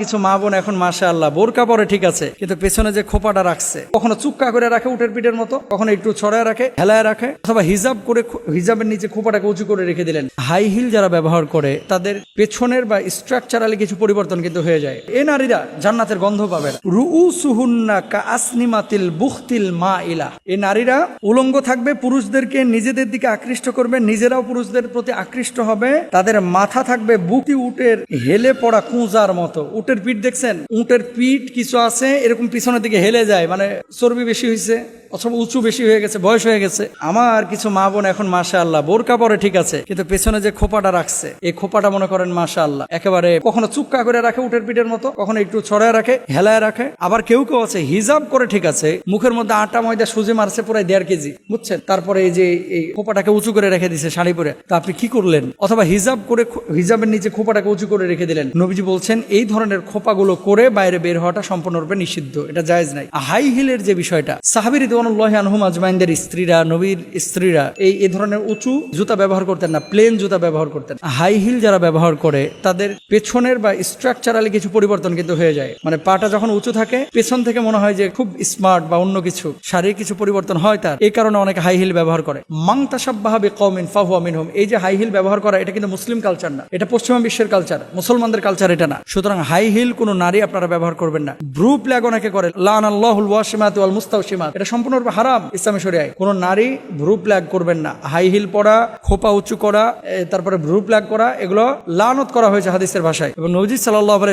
কিছু মা বোন এখন মাসা আল্লাহ বোরকা পরে ঠিক আছে, কিন্তু পেছনে যে খোপাটা রাখছে, কখনো চুক্কা করে রাখে উটের পিঠের মতো, কখনো একটু ছড়ায় রাখে, হেলায় রাখে, অথবা হিজাব করে হিজাবের নিচে খোপাটাকে উঁচু করে রেখে দিলেন। হাই হিল যারা ব্যবহার করে, তাদের পেছনের বা স্ট্রাকচারালি কিছু পরিবর্তন কিন্তু হয়ে যায়। এ নারীরা জান্নাতের গন্ধ পাবে রুউ সুহুন্না কা আসনিমাতিল বুখতিল মা ইলা এই নারীরা উলঙ্গ থাকবে, পুরুষদেরকে নিজেদের দিকে আকৃষ্ট করবে, নিজেরাও পুরুষদের প্রতি আকৃষ্ট হবে। তাদের মাথা থাকবে বুকি উটের হেলে পড়া কুঁজার মতো। উটের পিঠ দেখছেন? উটের পিঠ কিছু আছে, এরকম পিছনের দিকে হেলে যায় মানে চর্বি বেশি হয়েছে অথবা উঁচু বেশি হয়ে গেছে, বয়স হয়ে গেছে। আমার কিছু মা বোন এখন মাসা আল্লাহ বোরকা পরে ঠিক আছে, কিন্তু পেছনে যে খোপাটা রাখছে, এই খোপাটা মনে করেন মাসা আল্লাহ একেবারে কখনো চুক্কা করে রাখে উটের পিঠের মতো, কখনো একটু ছড়ায় রাখে, হেলায় রাখে। আবার কেউ কেউ আছে, হিজাব করে ঠিক আছে, মুখের মধ্যে আটা, ময়দা, সুজি মারছে প্রায় দেড় কেজি, বুঝছেন? তারপরে এই যে এই খোপাটাকে উঁচু করে রেখে দিছে, শাড়ি পরে, তা আপনি কি করলেন? অথবা হিজাব করে হিজাবের নিচে খোপাটাকে উঁচু করে রেখে দিলেন। নবীজি বলছেন, এই ধরনের খোপাগুলো করে বাইরে বের হওয়াটা সম্পূর্ণরূপে নিষিদ্ধ। এটা জায়েজ নাই। হাই হিলের যে বিষয়টা সাহাবির দেওয়ানুল্লাহ আনহুম আজমাইনদের স্ত্রীরা, নবীর স্ত্রীরা এই এই ধরনের উঁচু জুতা ব্যবহার করতেন না, প্লেন জুতা ব্যবহার করতেন। হাই হিল যারা ব্যবহার করে, তাদের পেছনের বা স্ট্রাকচারালি কিছু পরিবর্তন কিন্তু হয়ে যায়। মানে পাটা যখন উঁচু থাকে, পেছন থেকে মনে হয় যে খুব স্মার্ট বা অন্য কিছু, শারীরিক কিছু পরিবর্তন হয় তার। এই কারণে অনেকে হাই হিল ব্যবহার করে। মাং তাসাব্বাহাবি কমিন ফাহুয়া মিনহুম। এই যে হাই হিল ব্যবহার করা, এটা কিন্তু মুসলিম কালচার না। এটা পশ্চিমা বিশ্বের কালচার মুসলমানদের কালচার এটা না। সুতরাং হাই হিল কোনো নারী আপনারা ব্যবহার করবেন না। ব্রু প্ল্যাগ অনেকে করে হাই হিল সাল্লাহ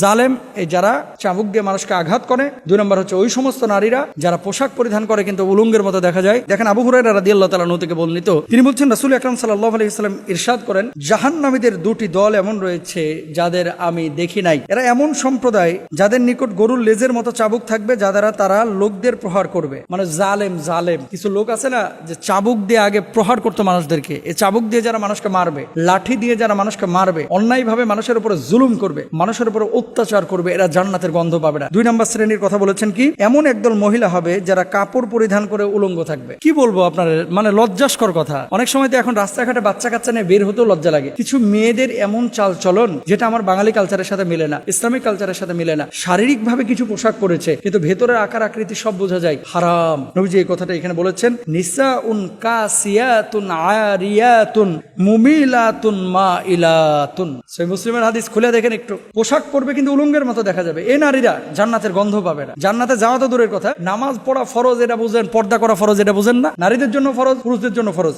জালেম, এই যারা চাবুক দিয়ে মানুষকে আঘাত করে। দুই নম্বর হচ্ছে ওই সমস্ত নারীরা যারা পোশাক পরিধান করে কিন্তু উলুঙ্গের মতো দেখা যায়। দেখেন আবু হুরাইরা রাদিয়াল্লাহু তাআলা নু থেকে বর্ণিত, তিনি বলছেন রাসূল আকরাম সাল্লাল্লাহু আলাইহি ইরশাদ করেন জাহান্নামীদের দুটি দল এমন রয়েছে যাদের আমি দেখি নাই। এরা এমন সম্প্রদায় যাদের নিকট গরুর লেজের মতো চাবুক থাকবে যা দ্বারা তারা লোকদের প্রহার করবে। মানে জালেম জালেম। কিছু লোক আছে না যে চাবুক দিয়ে আগে প্রহার করতো মানুষদেরকে। এই চাবুক দিয়ে যারা মানুষকে মারবে, লাঠি দিয়ে যারা মানুষকে মারবে, অন্যায়ভাবে মানুষের উপরে জুলুম করবে, মানুষের উপরে অত্যাচার করবে, এরা জান্নাতের গন্ধ পাবে না। দুই নম্বর শ্রেণির কথা বলেছেন কি? এমন একদল মহিলা হবে যারা কাপড় পরিধান করে উলঙ্গ থাকবে। কি বলব আপনার মানে লজ্জাস্কর কথা। অনেক সময় তো এখন রাস্তাঘাটে বাচ্চা কাচ্চা নিয়ে বের হতেও লজ্জা লাগে। কিছু মেয়েদের এমন চাল চলন যেটা আমার বাঙালি কালচারের সাথে মিলে না, ইসলামিক কালচারের সাথে মিলে না। শারীরিক ভাবে কিছু পোশাক পরেছে, কিন্তু ভেতরের আকার আকৃতি সব বোঝা যায়। হারাম। নবীজি এই কথাটা এখানে বলেছেন নিসা উন কাসিয়াতুন আরিয়াতুন মুমিলাতুন মা ইলাতুন সেই মুসলিমের হাদিস খুলে দেখেন একটু। পোশাক পরবে কিন্তু উলঙ্গের মতো দেখা যাবে। এই নারীরা জান্নাতের গন্ধ পাবে না। জান্নাতে যাওয়া তো দূরের কথা। নামাজ পড়া ফরজ, এটা বুঝেন। পর্দা করা ফরজ, এটা বুঝেন না। নারীদের জন্য ফরজ, পুরুষদের জন্য ফরজ।